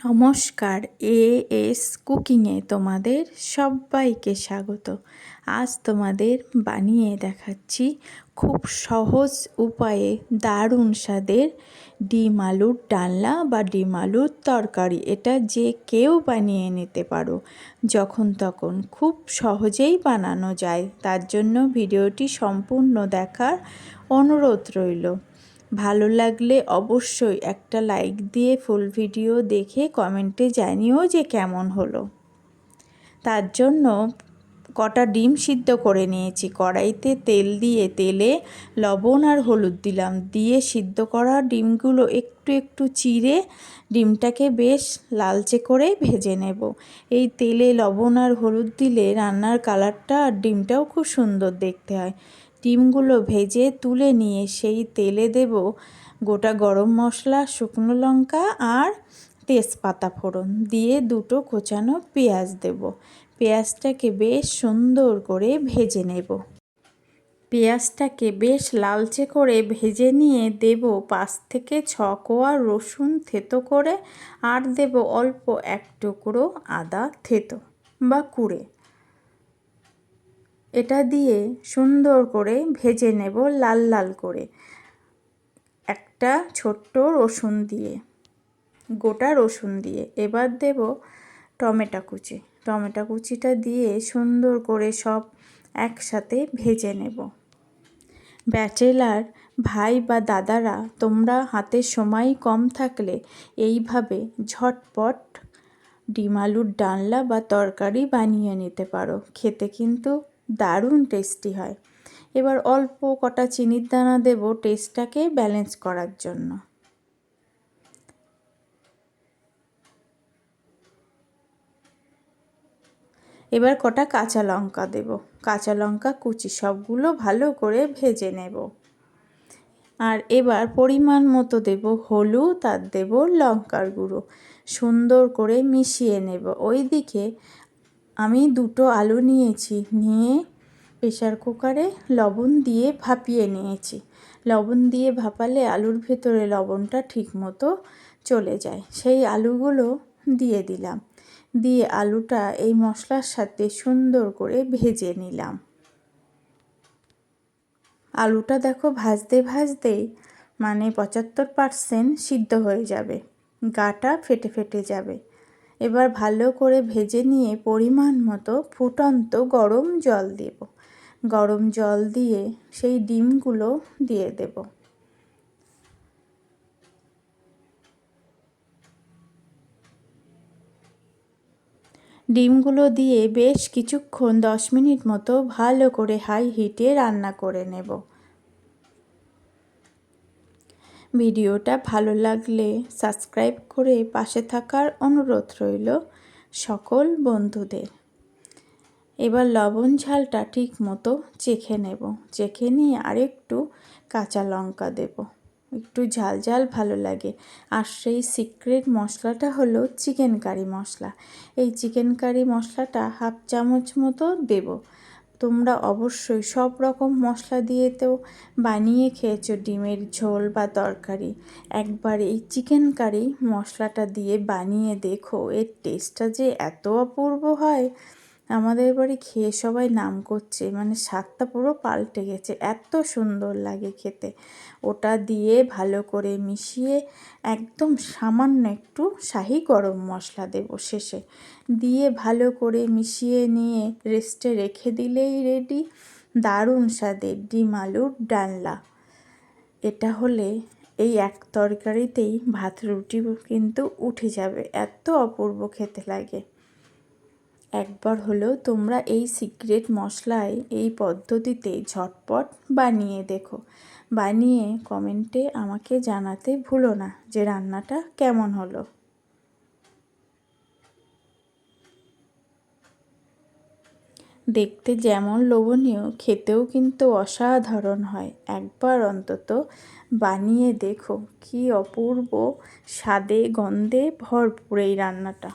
নমস্কার A S কুকিংয়ে তোমাদের সবাইকে স্বাগত। আজ তোমাদের বানিয়ে দেখাচ্ছি খুব সহজ উপায়ে দারুণ স্বাদের ডিম আলুর ডালনা বা ডিম আলুর তরকারি। এটা যে কেউ বানিয়ে নিতে পারো। যখন তখন খুব সহজেই বানানো যায়। তার জন্য ভিডিওটি সম্পূর্ণ দেখার অনুরোধ রইল। ভালো লাগলে অবশ্যই একটা লাইক দিয়ে ফুল ভিডিও দেখে কমেন্টে জানিও যে কেমন হলো। তার জন্য কটা ডিম সিদ্ধ করে নিয়েছি। কড়াইতে তেল দিয়ে তেলে লবণ আর হলুদ দিলাম। দিয়ে সিদ্ধ করা ডিমগুলো একটু একটু চিড়ে ডিমটাকে বেশ লালচে করে ভেজে নেব। এই তেলে লবণ আর হলুদ দিলে রান্নার কালারটা আর ডিমটাও খুব সুন্দর দেখতে হয়। ডিমগুলো ভেজে তুলে নিয়ে সেই তেলে দেব গোটা গরম মশলা, শুকনো লঙ্কা আর তেজপাতা ফোড়ন। দিয়ে দুটো কোচানো পেঁয়াজ দেব। পেঁয়াজটাকে বেশ সুন্দর করে ভেজে নেব। পেঁয়াজটাকে বেশ লালচে করে ভেজে নিয়ে দেব পাঁচ থেকে ছ কোয়া রসুন থেতো করে, আর দেব অল্প এক টুকরো আদা থেতো বা কুড়ে। এটা দিয়ে সুন্দর করে ভেজে নেব লাল লাল করে। একটা ছোট্ট রসুন দিয়ে, গোটা রসুন দিয়ে। এবার দেব টমেটো কুচি। টমেটো কুচিটা দিয়ে সুন্দর করে সব একসাথে ভেজে নেব। ব্যাচেলার ভাই বা দাদারা, তোমরা হাতে সময় কম থাকলে এইভাবে ঝটপট ডিম আলুর ডালনা বা তরকারি বানিয়ে নিতে পারো। খেতে কিন্তু দারুণ টেস্টি হয়। এবার অল্প কটা চিনির দানা দেব টেস্টটাকে ব্যালেন্স করার জন্য। এবার কটা কাঁচা লঙ্কা দেব। কাঁচা লঙ্কা, কুচি সবগুলো ভালো করে ভেজে নেব। আর এবার পরিমাণ মতো দেব হলুদ আর দেব লঙ্কার গুঁড়ো। সুন্দর করে মিশিয়ে নেব। ওই দিকে আমি দুটো আলু নিয়েছি, নিয়ে প্রেশার কুকারে লবণ দিয়ে ভাপিয়ে নিয়েছি। লবণ দিয়ে ভাপালে আলুর ভেতরে লবণটা ঠিকমতো চলে যায়। সেই আলুগুলো দিয়ে দিলাম। দিয়ে আলুটা এই মশলার সাথে সুন্দর করে ভেজে নিলাম। আলুটা দেখো ভাজতে ভাজতেই মানে পঁচাত্তর পারসেন্ট সিদ্ধ হয়ে যাবে। গাটা ফেটে ফেটে যাবে। এবার ভালো করে ভেজে নিয়ে পরিমাণ মতো ফুটন্ত গরম জল দেব। গরম জল দিয়ে সেই ডিমগুলো দিয়ে দেব। ডিমগুলো দিয়ে বেশ কিছুক্ষণ দশ মিনিট মতো ভালো করে হাই হিটে রান্না করে নেব। ভিডিওটা ভালো লাগলে সাবস্ক্রাইব করে পাশে থাকার অনুরোধ রইল সকল বন্ধুদের। এবার লবণ ঝালটা ঠিক মতো চেখে নেব। চেখে নিয়ে আরেকটু কাঁচা লঙ্কা দেব। একটু ঝাল ঝাল ভালো লাগে। আর সেই সিক্রেট মশলাটা হলো চিকেন কারি মশলা। এই চিকেন কারি মশলাটা হাফ চামচ মতো দেব। তোমরা অবশ্যই সব রকম মশলা দিয়ে তো বানিয়ে খেয়েছো ডিমের ঝোল বা তরকারি। একবার এই চিকেন কারি মশলাটা দিয়ে বানিয়ে দেখো, এর টেস্টটা যে এত অপূর্ব হয়। আমাদের বাড়ি খেয়ে সবাই নাম করছে মানে স্বাদটা পুরো পাল্টে গেছে। এত সুন্দর লাগে খেতে। ওটা দিয়ে ভালো করে মিশিয়ে একদম সামান্য একটু শাহি গরম মশলা দেব শেষে। দিয়ে ভালো করে মিশিয়ে নিয়ে রেস্টে রেখে দিলেই রেডি দারুণ স্বাদের ডিম আলুর ডালনা। এটা হলে এই এক তরকারিতেই ভাত রুটি কিন্তু উঠে যাবে। এত অপূর্ব খেতে লাগে। একবার হলেও তোমরা এই সিক্রেট মশলায় এই পদ্ধতিতে ঝটপট বানিয়ে দেখো। বানিয়ে কমেন্টে আমাকে জানাতে ভুলো না যে রান্নাটা কেমন হলো। দেখতে যেমন লোভনীয়, খেতেও কিন্তু অসাধারণ হয়। একবার অন্তত বানিয়ে দেখো, কি অপূর্ব স্বাদে গন্ধে ভরপুর এই রান্নাটা।